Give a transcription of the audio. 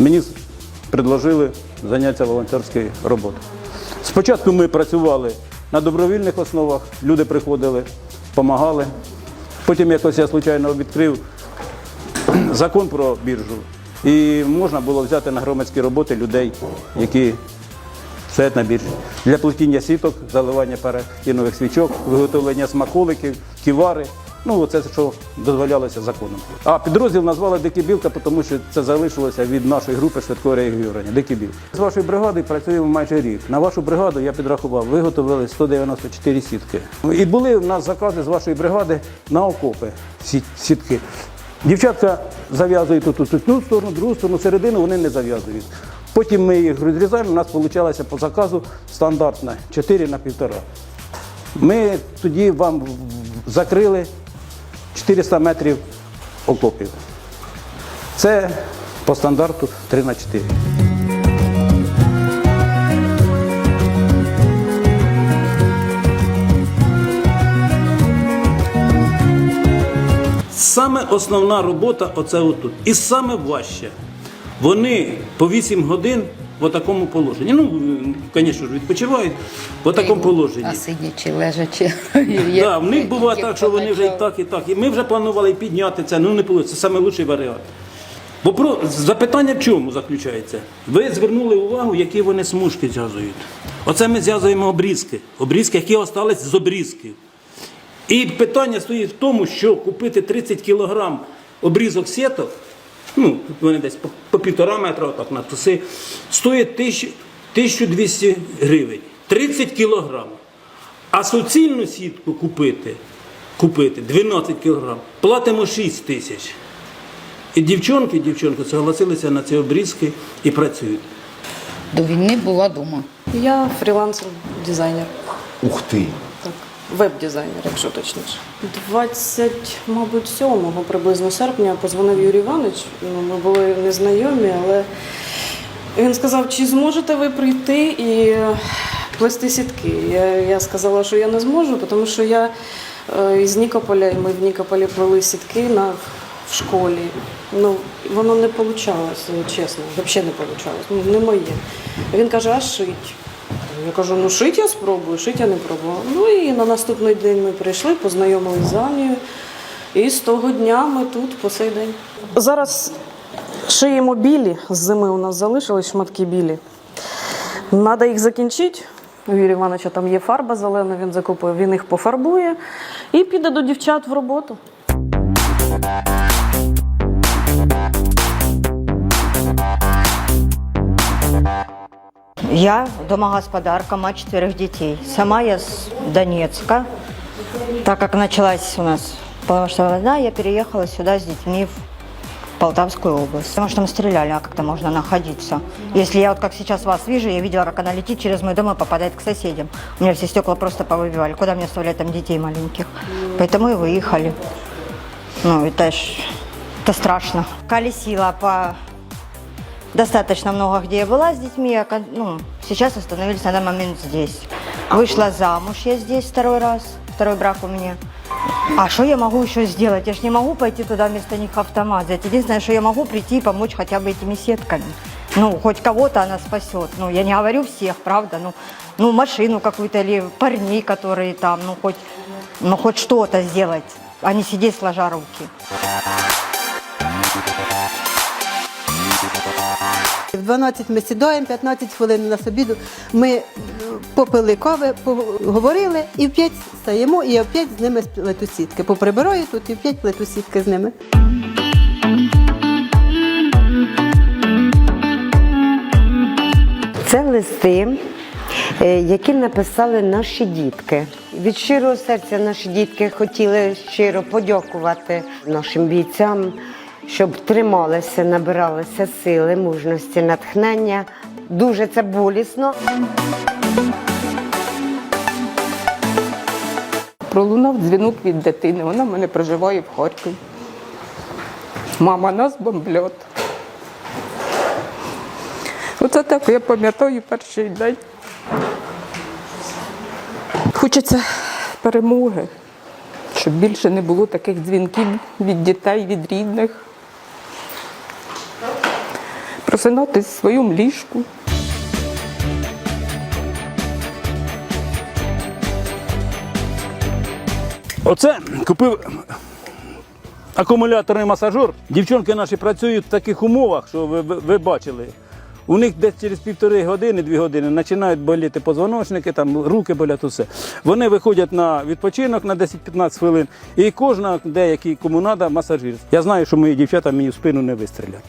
мені предложили зайнятися волонтерською роботою. Спочатку ми працювали на добровільних основах, люди приходили, допомагали. Потім якось я случайно відкрив закон про біржу. І можна було взяти на громадські роботи людей, які стоять на біржі. Для плетіння сіток, заливання парафінових свічок, виготовлення смаколиків, ківари. Ну, це що дозволялося законом. А підрозділ назвали Дикі Білка, тому що це залишилося від нашої групи швидкого реагування. Дикі Білки. З вашою бригадою працюємо майже рік. На вашу бригаду я підрахував, виготовили 194 сітки. І були в нас закази з вашої бригади на окопи сіт- сітки. Дівчатка зав'язують тут, тут, сторону, другу сторону, середину вони не зав'язують. Потім ми їх розрізаємо, у нас вийшло по заказу стандартне 4 на 1,5. Ми тоді вам закрили 400 метрів окопів. Це по стандарту 3 на 4. Саме основна робота оце отут. І саме важче. Вони по 8 годин в такому положенні. Ну, звісно ж, відпочивають в такому положенні. А сидячи, лежачи. Да, в них буває так, що вони вже і так, і так. І ми вже планували підняти це, ну не вийшло. Це найкращий варіант. Бо про запитання в чому заключається? Ви звернули увагу, які вони смужки зв'язують. Оце ми зв'язуємо обрізки. Обрізки, які остались з обрізків. І питання стоїть в тому, що купити 30 кілограм обрізок сіток, ну, вони десь по, по півтора метра, отак на туси, стоїть 1200 гривень. 30 кілограм. А суцільну сітку купити, купити 12 кілограм, платимо 6 тисяч. І дівчонки, дівчонки согласилися на ці обрізки і працюють. До війни була дома. Я фрілансер, дизайнер. Ух ти! Так, веб-дизайнер, якщо точніше. 20, мабуть, 7 приблизно серпня позвонив Юрій Іванович. Ну, ми були незнайомі, але він сказав, чи зможете ви прийти і е, плести сітки. Я, я сказала, що я не зможу, тому що я е, із Нікополя, і ми в Нікополі плели сітки на, в школі. Ну, воно не вийшло, чесно, взагалі не вийшло. Ну, не моє. Він каже, а шить. Я кажу, ну шить я спробую, шить я не пробувала. Ну і на наступний день ми прийшли, познайомилися з Анією. І з того дня ми тут по сей день. Зараз шиємо білі, з зими у нас залишились шматки білі. Треба їх закінчити. У Юрія Івановича там є фарба зелена, він закупив, він їх пофарбує і піде до дівчат в роботу. Я домогосподарка, мать четверых детей. Сама я с Донецка. Так как началась у нас полномасштабная война, я переехала сюда с детьми в Полтавскую область. Потому что мы стреляли, а как-то можно находиться. Если я вот как сейчас вас вижу, я видела, как она летит через мой дом и попадает к соседям. У меня все стекла просто повыбивали. Куда мне оставлять там детей маленьких? Поэтому и выехали. Ну, это ж это страшно. Колесила по достаточно много где я была с детьми. а кон- ну, сейчас остановились на данный момент здесь. Вышла замуж я здесь второй раз, второй брак у меня. А что я могу еще сделать? Я ж не могу пойти туда вместо них автомат взять. Единственное, что я могу прийти и помочь хотя бы этими сетками. Ну, хоть кого-то она спасет. Ну, я не говорю всех, правда. Ну, ну машину какую-то или парней, которые там, ну, хоть, ну, хоть что-то сделать, а не сидеть сложа руки. В 12 ми сідаємо, 15 хвилин на обіду. Ми е, попили кави, поговорили і в 5 стаємо, і я в 5 з ними плету сітки. Поприбираю тут і в 5 плету сітки з ними. Це листи, е, які написали наші дітки. Від щирого серця наші дітки хотіли щиро подякувати нашим бійцям, щоб трималися, набиралися сили, мужності, натхнення. Дуже це болісно. Пролунав дзвінок від дитини. Вона в мене проживає в Харкові. Мама, нас бомблять. Оце так я пам'ятаю перший день. Хочеться перемоги, щоб більше не було таких дзвінків від дітей, від рідних. Просинатись в своєму ліжку. Оце купив акумуляторний масажер. Дівчонки наші працюють в таких умовах, що ви, ви, ви бачили. У них десь через півтори години, дві години починають боліти позвоночники, там руки болять, усе. Вони виходять на відпочинок на 10-15 хвилин, і кожна деякий кому треба масажир. Я знаю, що мої дівчата мені в спину не вистрілять.